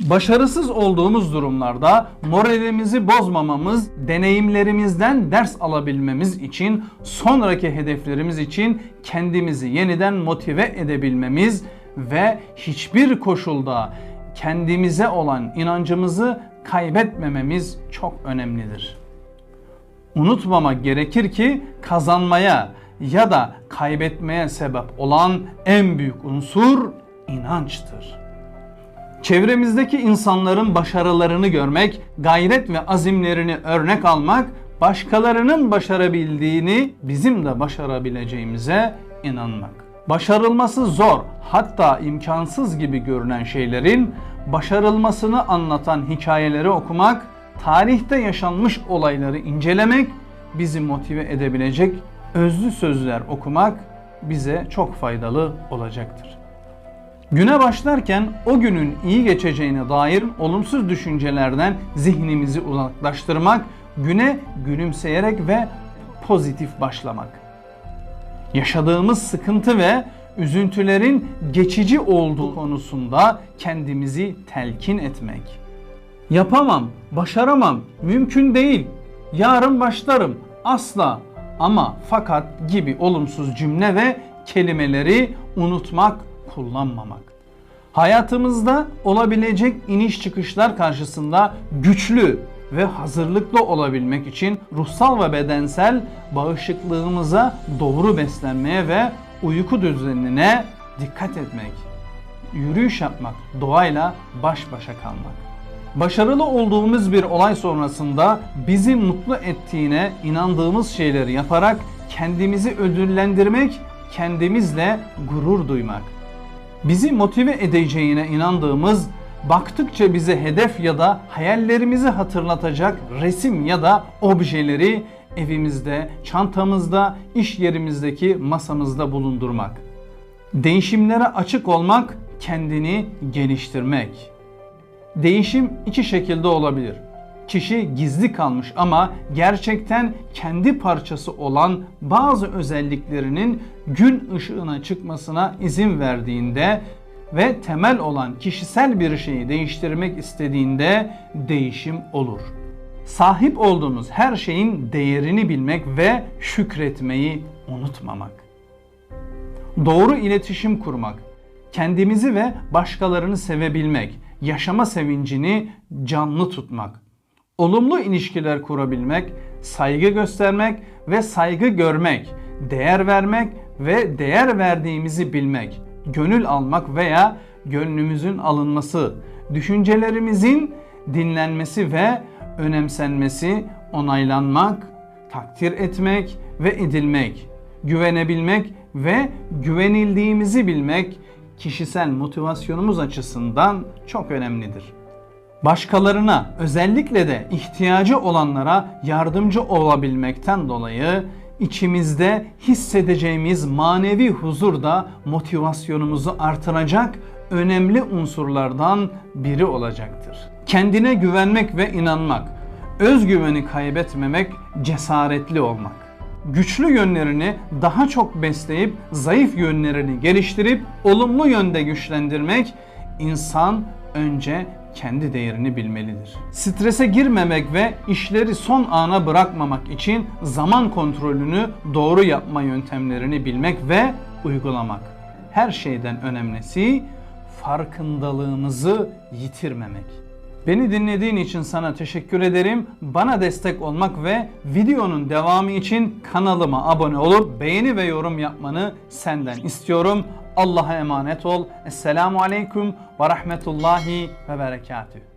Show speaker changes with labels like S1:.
S1: Başarısız olduğumuz durumlarda moralimizi bozmamamız, deneyimlerimizden ders alabilmemiz için, sonraki hedeflerimiz için kendimizi yeniden motive edebilmemiz ve hiçbir koşulda kendimize olan inancımızı kaybetmememiz çok önemlidir. Unutmamak gerekir ki kazanmaya ya da kaybetmeye sebep olan en büyük unsur inançtır. Çevremizdeki insanların başarılarını görmek, gayret ve azimlerini örnek almak, başkalarının başarabildiğini bizim de başarabileceğimize inanmak. Başarılması zor, hatta imkansız gibi görünen şeylerin başarılmasını anlatan hikayeleri okumak, tarihte yaşanmış olayları incelemek, bizi motive edebilecek özlü sözler okumak bize çok faydalı olacaktır. Güne başlarken o günün iyi geçeceğine dair olumsuz düşüncelerden zihnimizi uzaklaştırmak, güne gülümseyerek ve pozitif başlamak. Yaşadığımız sıkıntı ve üzüntülerin geçici olduğu konusunda kendimizi telkin etmek. Yapamam, başaramam, mümkün değil, yarın başlarım, asla ama fakat gibi olumsuz cümle ve kelimeleri unutmak, kullanmamak. Hayatımızda olabilecek iniş çıkışlar karşısında güçlü ve hazırlıklı olabilmek için ruhsal ve bedensel bağışıklığımıza doğru beslenmeye ve uyku düzenine dikkat etmek. Yürüyüş yapmak, doğayla baş başa kalmak. Başarılı olduğumuz bir olay sonrasında bizi mutlu ettiğine inandığımız şeyleri yaparak kendimizi ödüllendirmek, kendimizle gurur duymak. Bizi motive edeceğine inandığımız, baktıkça bize hedef ya da hayallerimizi hatırlatacak resim ya da objeleri evimizde, çantamızda, iş yerimizdeki masamızda bulundurmak. Değişimlere açık olmak, kendini geliştirmek. Değişim iki şekilde olabilir. Kişi gizli kalmış ama gerçekten kendi parçası olan bazı özelliklerinin gün ışığına çıkmasına izin verdiğinde ve temel olan kişisel bir şeyi değiştirmek istediğinde değişim olur. Sahip olduğumuz her şeyin değerini bilmek ve şükretmeyi unutmamak. Doğru iletişim kurmak, kendimizi ve başkalarını sevebilmek, yaşama sevincini canlı tutmak, olumlu ilişkiler kurabilmek, saygı göstermek ve saygı görmek, değer vermek ve değer verdiğimizi bilmek, gönül almak veya gönlümüzün alınması, düşüncelerimizin dinlenmesi ve önemsenmesi, onaylanmak, takdir etmek ve edilmek, güvenebilmek ve güvenildiğimizi bilmek kişisel motivasyonumuz açısından çok önemlidir. Başkalarına özellikle de ihtiyacı olanlara yardımcı olabilmekten dolayı içimizde hissedeceğimiz manevi huzur da motivasyonumuzu artıracak önemli unsurlardan biri olacaktır. Kendine güvenmek ve inanmak, özgüveni kaybetmemek, cesaretli olmak. Güçlü yönlerini daha çok besleyip zayıf yönlerini geliştirip olumlu yönde güçlendirmek insan önce kendi değerini bilmelidir. Strese girmemek ve işleri son ana bırakmamak için zaman kontrolünü doğru yapma yöntemlerini bilmek ve uygulamak. Her şeyden önemlisi farkındalığımızı yitirmemek. Beni dinlediğin için sana teşekkür ederim. Bana destek olmak ve videonun devamı için kanalıma abone olup beğeni ve yorum yapmanı senden istiyorum. Allah'a emanet ol. Esselamu Aleyküm ve Rahmetullahi ve Berekatühü.